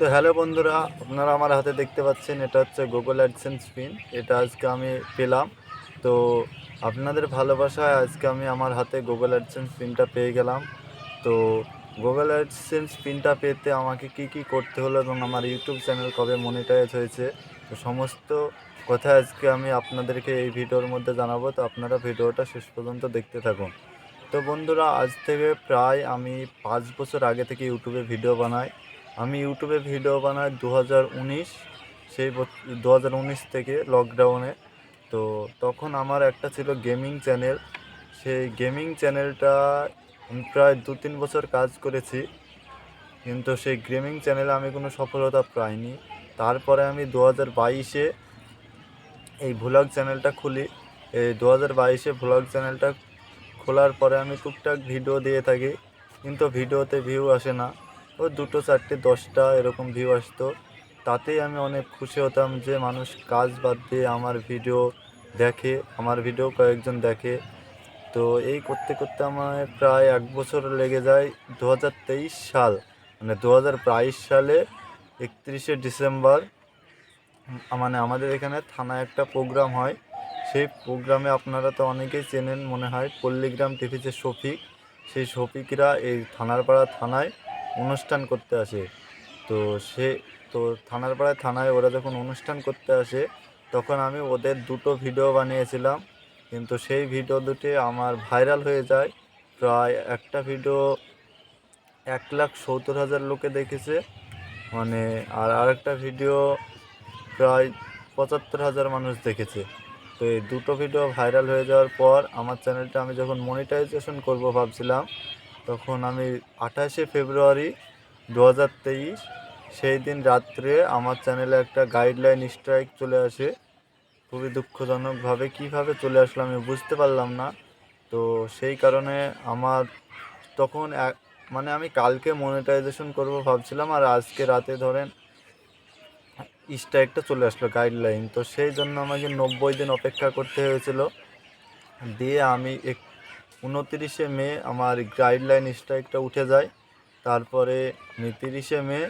তো হ্যালো বন্ধুরা, আপনারা আমার হাতে দেখতে পাচ্ছেন, এটা হচ্ছে গুগল অ্যাডসেন্স পিন এটা আজকে আমি পেলাম। তো আপনাদের ভালোবাসায় আজকে আমি আমার হাতে গুগল অ্যাডসেন্স পিনটা পেয়ে গেলাম। তো গুগল অ্যাডসেন্স পিনটা পেতে আমাকে কি কি করতে হলো এবং আমার ইউটিউব চ্যানেল কবে মনিটাইজ হয়েছে? তো সমস্ত কথা আজকে আমি আপনাদেরকে এই ভিডিওর মধ্যে জানাব। তো আপনারা ভিডিওটা শেষ পর্যন্ত দেখতে থাকুন। তো বন্ধুরা, আজ থেকে প্রায় আমি পাঁচ বছর আগে থেকে ইউটিউবে ভিডিও বানাই। আমি ইউটিউবে ভিডিও বানাই দু হাজার উনিশ, সেই দু হাজার উনিশ থেকে লকডাউনে তো তখন আমার একটা ছিল গেমিং চ্যানেল সেই গেমিং চ্যানেলটা আমি প্রায় দু তিন বছর কাজ করেছি। কিন্তু সেই গেমিং চ্যানেলে আমি কোনো সফলতা পাইনি। তারপরে আমি দু হাজার বাইশে এই ভ্লগ চ্যানেলটা খুলি। এই দু হাজার বাইশে ভ্লগ চ্যানেলটা খোলার পরে আমি টুকটাক ভিডিও দিয়ে থাকি। কিন্তু ভিডিওতে ভিউ আসে না। ও দুটো চারটে, দশটা এরকম ভিউ আসতো। তাতেই আমি অনেক খুশি হতাম যে মানুষ কাজ বাদ দিয়ে আমার ভিডিও দেখে, আমার ভিডিও কয়েকজন দেখে। তো এই করতে করতে আমার প্রায় এক বছর লেগে যায়। দু হাজার তেইশ সাল মানে দু হাজার বাইশ সালে একত্রিশে ডিসেম্বর মানে আমাদের এখানে থানায় একটা প্রোগ্রাম হয়। সেই প্রোগ্রামে আপনারা তো অনেকেই চেনেন মনে হয়, পল্লীগ্রাম টিভিতে শফিক। সেই শফিকরা এই থানারপাড়া থানায় অনুষ্ঠান করতে আসে। তো সে, তো থানার পাড়ায় থানায় ওরা যখন অনুষ্ঠান করতে আসে, তখন আমি ওদের দুটো ভিডিও বানিয়েছিলাম। কিন্তু সেই ভিডিও দুটি আমার ভাইরাল হয়ে যায়। প্রায় একটা ভিডিও এক লাখ সত্তর হাজার লোকে দেখেছে। মানে আর আরেকটা ভিডিও প্রায় পঁচাত্তর হাজার মানুষ দেখেছে। তো এই দুটো ভিডিও ভাইরাল হয়ে যাওয়ার পর আমার চ্যানেলটা আমি যখন মনিটাইজেশন করব ভাবছিলাম তখন আমি আঠাশে ফেব্রুয়ারি দু হাজার তেইশ, সেই দিন রাত্রে আমার চ্যানেলে একটা গাইডলাইন স্ট্রাইক চলে আসে। খুবই দুঃখজনকভাবে কীভাবে চলে আসলো আমি বুঝতে পারলাম না। তো সেই কারণে আমার তখন মানে আমি কালকে মনিটাইজেশন করব ভাবছিলাম, আর আজকে রাতে ধরেন স্ট্রাইকটা চলে আসলো গাইডলাইন তো সেই জন্য আমাকে নব্বই দিন অপেক্ষা করতে হয়েছিল। দিয়ে আমি এক উনতিরিশে মে আমার গাইডলাইন স্ট্রাইকটা উঠে যায়। তারপরে আমি তিরিশে মে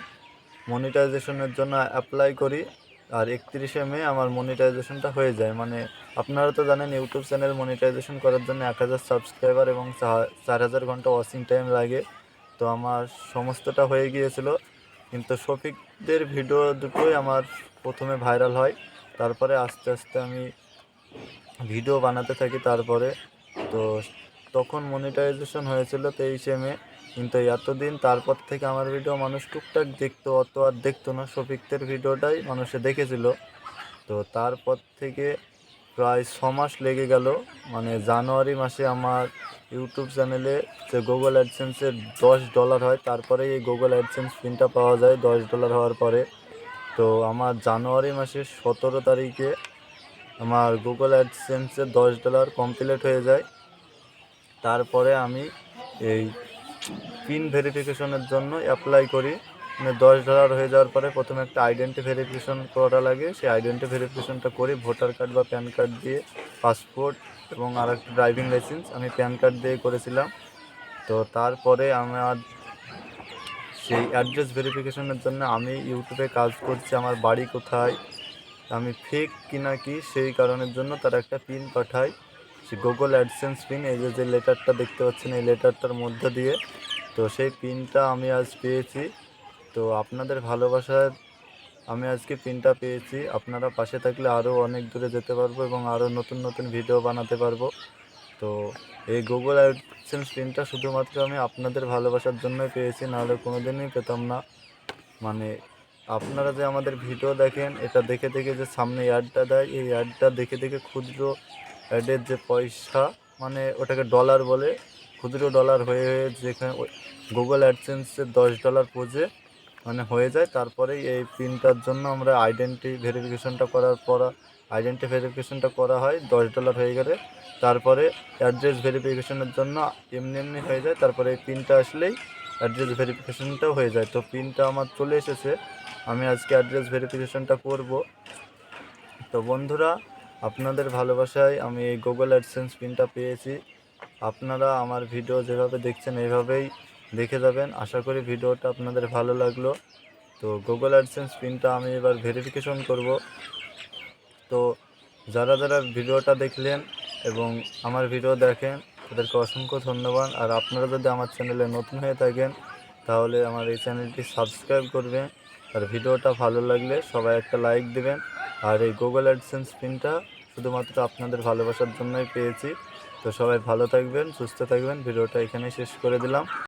মনিটাইজেশনের জন্য অ্যাপ্লাই করি আর একত্রিশে মে আমার মনিটাইজেশনটা হয়ে যায়। মানে আপনারা তো জানেন ইউটিউব চ্যানেল মনিটাইজেশন করার জন্য এক হাজার সাবস্ক্রাইবার এবং চার হাজার ঘণ্টা ওয়াচিং টাইম লাগে। তো আমার সমস্তটা হয়ে গিয়েছিল। কিন্তু শফিকদের ভিডিও দুটোই আমার প্রথমে ভাইরাল হয়। তারপরে আস্তে আস্তে আমি ভিডিও বানাতে থাকি তারপরে। তো তখন মনিটাইজেশন হয়েছিল তেইশে মে। কিন্তু এতদিন তারপর থেকে আমার ভিডিও মানুষ টুকটাক দেখতো, অত আর দেখতো না। শফিকদের ভিডিওটাই মানুষে দেখেছিল। তো তারপর থেকে প্রায় ছ মাস লেগে গেল। মানে জানুয়ারি মাসে আমার ইউটিউব চ্যানেলে যে গুগল অ্যাডসেন্সের দশ ডলার হয়, তারপরে এই গুগল অ্যাডসেন্স পিনটা পাওয়া যায় দশ ডলার হওয়ার পরে। তো আমার জানুয়ারি মাসের সতেরো তারিখে আমার গুগল অ্যাডসেন্সের দশ ডলার কমপ্লিট হয়ে যায়। তারপরে আমি এই পিন ভেরিফিকেশনের জন্য অ্যাপ্লাই করি। মানে দশ ডলার হয়ে যাওয়ার পরে প্রথমে একটা আইডেন্টি ভেরিফিকেশন করা লাগে। সেই আইডেন্টি ভেরিফিকেশনটা করি ভোটার কার্ড বা প্যান কার্ড দিয়ে পাসপোর্ট এবং আর একটা ড্রাইভিং লাইসেন্স আমি প্যান কার্ড দিয়ে করেছিলাম। তো তারপরে আমার সেই অ্যাড্রেস ভেরিফিকেশনের জন্য আমি ইউটিউবে কাজ করছি, আমার বাড়ি কোথায়, আমি ফেক কিনা কি সেই কারণের জন্য তারা একটা পিন পাঠায়। সে গুগল অ্যাডসেন্স পিন এই যে যে লেটারটা দেখতে পাচ্ছেন, এই লেটারটার মধ্যে দিয়ে। তো সেই পিনটা আমি আজ পেয়েছি। তো আপনাদের ভালোবাসায় আমি আজকে পিনটা পেয়েছি। আপনারা পাশে থাকলে আরও অনেক দূরে যেতে পারব এবং আরও নতুন নতুন ভিডিও বানাতে পারব। তো এই গুগল অ্যাডসেন্স পিনটা শুধুমাত্র আমি আপনাদের ভালোবাসার জন্যই পেয়েছি, নাহলে কোনো দিনই পেতাম না। মানে আপনারা যে আমাদের ভিডিও দেখেন, এটা দেখে দেখে যে সামনে অ্যাডটা দেয়, এই অ্যাডটা দেখে দেখে ক্ষুদ্র অ্যাডের যে পয়সা মানে ওটাকে ডলার বলে, ক্ষুদ্র ডলার হয়ে হয়ে যেখানে গুগল অ্যাডসেন্সের দশ ডলার পোজে মানে হয়ে যায়। তারপরে এই পিনটার জন্য আমরা আইডেন্টি ভেরিফিকেশনটা করার পর আইডেন্টি ভেরিফিকেশনটা করা হয়, দশ ডলার হয়ে গেলে। তারপরে অ্যাড্রেস ভেরিফিকেশনের জন্য এমনি এমনি হয়ে যায়। তারপরে এই পিনটা আসলেই অ্যাড্রেস ভেরিফিকেশনটাও হয়ে যায়। তো পিনটা আমার চলে এসেছে। আমি আজকে অ্যাড্রেস ভেরিফিকেশনটা করব। তো বন্ধুরা আপনাদের ভালোবাসায় আমি এই গুগল অ্যাডসেন্স পিনটা পেয়েছি। আপনারা আমার ভিডিও যেভাবে দেখছেন এইভাবেই দেখে যাবেন। আশা করি ভিডিওটা আপনাদের ভালো লাগল। তো গুগল অ্যাডসেন্স পিনটা আমি এবার ভেরিফিকেশন করব। তো যারা যারা ভিডিওটা দেখলেন এবং আমার ভিডিও দেখেন, তাদেরকে অসংখ্য ধন্যবাদ। আর আপনারা যদি আমার চ্যানেলে নতুন হয়ে থাকেন, তাহলে আমার এই চ্যানেলটি সাবস্ক্রাইব করবেন। আর ভিডিওটা ভালো লাগলে সবাই একটা লাইক দেবেন। আর এই গুগল অ্যাডসেন্স পিনটা শুধুমাত্র আপনাদের ভালোবাসার জন্যই পেয়েছি। তো সবাই ভালো থাকবেন, সুস্থ থাকবেন। ভিডিওটা এখানেই শেষ করে দিলাম।